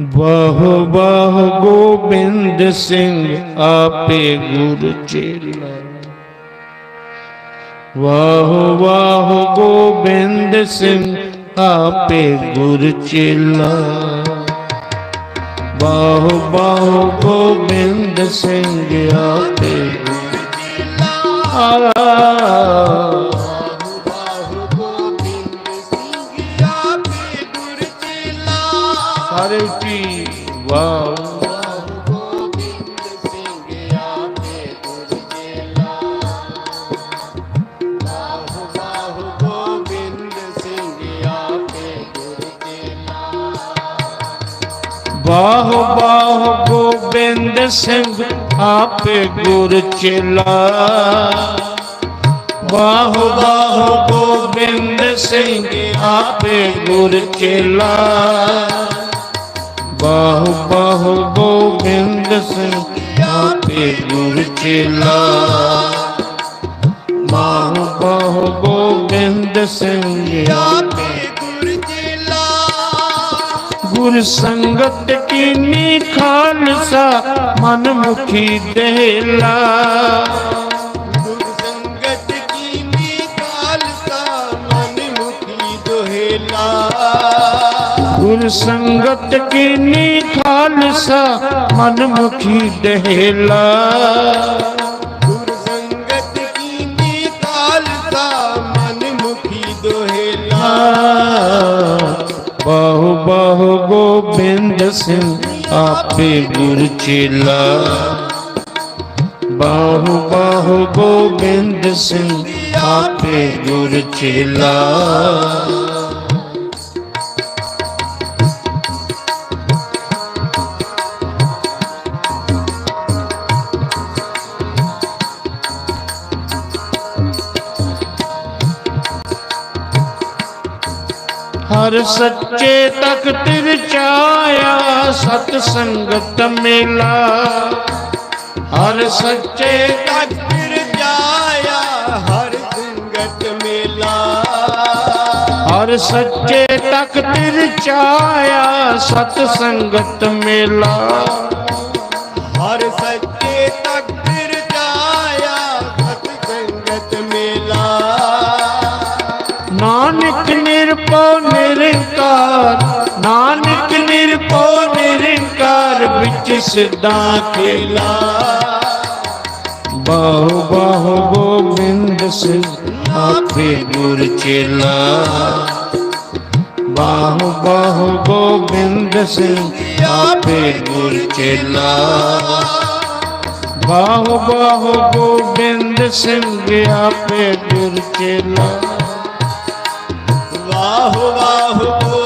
ਬਹੁ ਵਾਹ ਗੋਬਿੰਦ ਸਿੰਘ ਆਪੇ ਗੁਰ ਚੇਲਾ। ਵਾਹ ਵਾਹ ਗੋਬਿੰਦ ਸਿੰਘ ਆਪੇ ਗੁਰ ਚੇਲਾ। ਵਾਹ ਵਾਹ ਗੋਬਿੰਦ ਸਿੰਘ ਆਪੇ ਗੁਰ ਚੇਲਾ। ਸਾਰੇ ਉੱਚੀ ਵਾਹ ਵਾਹ ਵਾਹ ਗੋਬਿੰਦ ਸਿੰਘ ਆਪੇ ਗੁਰ ਚੇਲਾ ਵਾਹ ਵਾਹ ਗੋਬਿੰਦ ਸਿੰਘ ਆਪੇ ਗੁਰ ਚੇਲਾ ਵਾਹ ਵਾਹ ਗੋਬਿੰਦ ਸਿੰਘ ਆਪੇ ਗੁਰ ਚੇਲਾ ਵਾਹ ਵਾਹ ਗੋਬਿੰਦ ਸਿੰਘ ਆਪੇ ਗੁਰ ਸੰਗਤ ਕੀਨੀ ਖਾਲਸਾ ਮਨ ਮੁਖੀ ਦੇਲਾ ਗੁਰ ਸੰਗਤ ਕੀਨੀ ਖਾਲਸਾ ਮਨ ਮੁਖੀ ਦੇਲਾ ਬਾਹੂ ਬਾਹੂ ਗੋਬਿੰਦ ਸਿੰਘ ਆਪੇ ਗੁਰ ਚੇਲਾ। ਬਾਹੂ ਬਾਹੂ ਗੋਬਿੰਦ ਸਿੰਘ ਆਪੇ ਗੁਰ ਚੇਲਾ। ਹਰ ਸੱਚੇ ਤਖਤ ਰਚਾਇਆ ਸਤ ਸੰਗਤ ਮੇਲਾ। ਹਰ ਸੱਚੇ ਹਰ ਸੱਚੇ ਤਖਤ ਰਚਾਇਆ ਸਤ ਸੰਗਤ ਮੇਲਾ। ਸਿੱਧਾ ਖੇਲਾ। ਬਾਹੂ ਬਾਹੂ ਗੋਬਿੰਦ ਸਿੰਘ ਆਪੇ ਗੁਰ ਚੇਲਾ। ਬਾਹੂ ਬਾਹੂ ਗੋਬਿੰਦ ਸਿੰਘ ਆਪੇ ਗੁਰ ਚੇਲਾ। ਬਾਹੂ ਬਾਹੂ ਗੋਬਿੰਦ ਸਿੰਘ ਆਪੇ ਗੁਰ ਚੇਲਾ। ਵਾਹ ਵਾਹ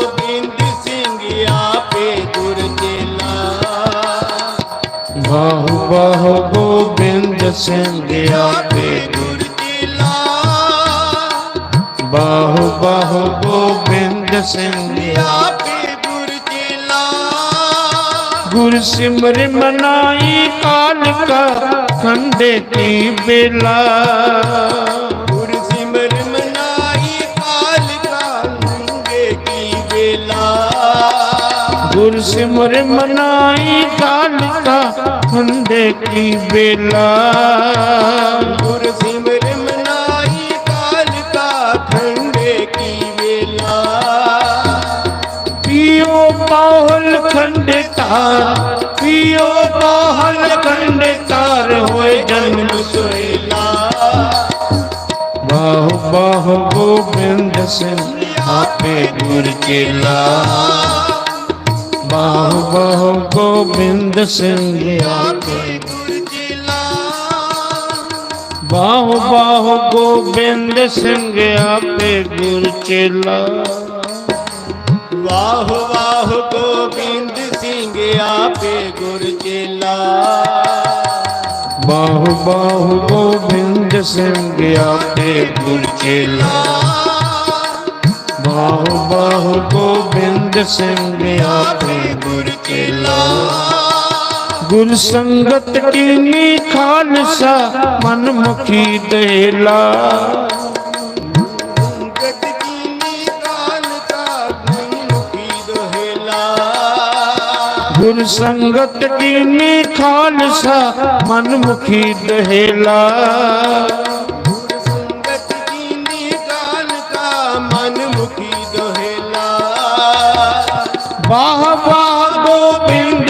ਬਾਹੂ ਬਾਹੂ ਗੋਬਿੰਦ ਸਿੰਘ ਆਪੇ ਗੁਰ ਚੇਲਾ ਬਾਹੂ ਬਾਹੂ ਗੋਬਿੰਦ ਸਿੰਘ ਆਪੇ ਗੁਰ ਚੇਲਾ ਗੁਰ ਸਿਮਰ ਮਨਾਈ ਕਾਲ ਕਾ ਖੰਡੇ ਕੀ ਬੇਲਾ ਗੁਰ ਸਿਮਰ ਮਨਾਈ ਕਾਲ ਕਾ ਖੰਡੇ ਕੀ ਬੇਲਾ ਗੁਰ ਸਿਮਰ ਮਨਾਈ ਕਾਲ ਕਾ ਠੰਡੇ ਕੀ ਵੇਲਾ ਪੀਓ ਪਾਹਲ ਖੰਡੇ ਤਾਰ ਪੀਓ ਪਾਹਲ ਖੰਡੇ ਤਾਰ ਹੋਏ ਜਨਮ ਸੁਹੇਲਾ ਬਾਹੂ ਬਾਹੂ ਗੋਬਿੰਦ ਸਿੰਘ ਆਪੇ ਗੁਰ ਚੇਲਾ ਬਾਹੂ ਬਾਹੂ ਗੋਬਿੰਦ ਸਿੰਘ ਆਪੇ ਗੁਰ ਚੇਲਾ ਬਾਹੂ ਬਾਹੂ ਗੋਬਿੰਦ ਸਿੰਘ ਆਪੇ ਗੁਰ ਚੇਲਾ। ਵਾਹ ਵਾਹ ਗੋਬਿੰਦ ਸਿੰਘ ਆਪੇ ਗੁਰ ਚੇਲਾ। ਬਾਹੂ ਬਾਹੂ ਗੋਬਿੰਦ ਸਿੰਘ ਆਪੇ ਗੁਰ ਚੇਲਾ। ਬਾਹੂ ਬਾਹੂ ਗੋਬਿੰਦ ਸਿੰਘ ਆਪੇ ਗੁਰ ਚੇਲਾ। ਗੁਰ ਸੰਗਤ ਕੀਨੀ ਖਾਲਸਾ ਮਨ ਮੁਖੀ ਦੇਲਾ। ਗੁਰ ਸੰਗਤ ਕੀਨੀ ਖਾਲਸਾ ਮਨ ਮੁਖੀ ਦਹੇਲਾ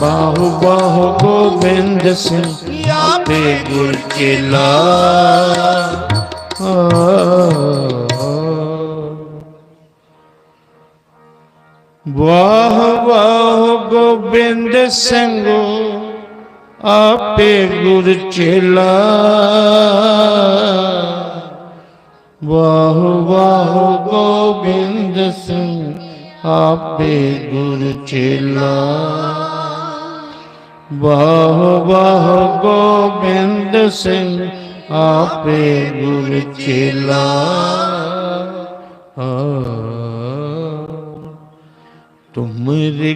ਬਾਹੂ ਬਾਹੂ ਗੋਬਿੰਦ ਸਿੰਘ ਆਪੇ ਗੁਰ ਚੇਲਾ। ਵਾਹ ਵਾਹ ਗੋਬਿੰਦ ਸਿੰਘ ਆਪੇ ਗੁਰ ਚੇਲਾ। ਵਾਹ ਵਾਹ ਗੋਬਿੰਦ ਸਿੰਘ ਆਪੇ ਗੁਰ ਚੇਲਾ। ਵਾਹ ਵਾਹ ਗੋਬਿੰਦ ਸਿੰਘ ਆਪੇ ਗੁਰ ਚੇਲਾ। ਤੁਮਰੇ